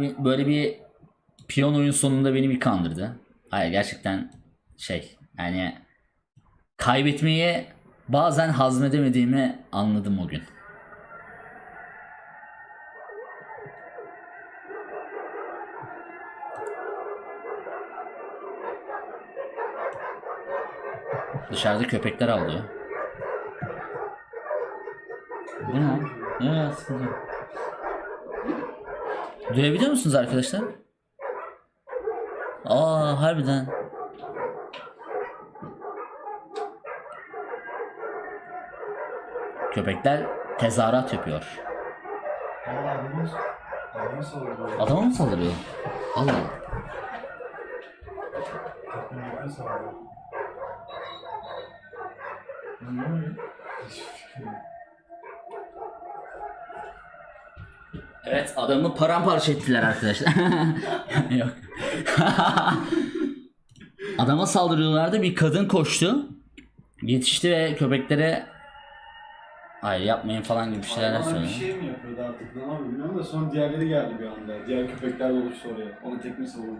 bir- böyle bir piyon oyun sonunda beni bir kandırdı. Hayır gerçekten şey yani kaybetmeyi bazen hazmedemediğimi anladım o gün. Dışarıda köpekler avlıyor. Bu ne? Ne sıkıntı. Duyabiliyor musunuz arkadaşlar? Aa harbiden. Köpekler tezahürat yapıyor. Adama mı saldırıyor? Allah Allah. Köpeğe saldırıyor. Ne oluyor? Hiçbir fikrim yok. Evet adamı paramparça ettiler arkadaşlar. Yok. Adama saldırıyorlardı bir kadın koştu. Yetişti ve köpeklere hayır yapmayın falan gibi şeyler Bana bir söyledi. şey mi yapıyordu artık ne yapıyor bilmiyorum da sonra diğerleri geldi bir anda. Diğer köpekler de oluştu oraya. Onu tekme savururken.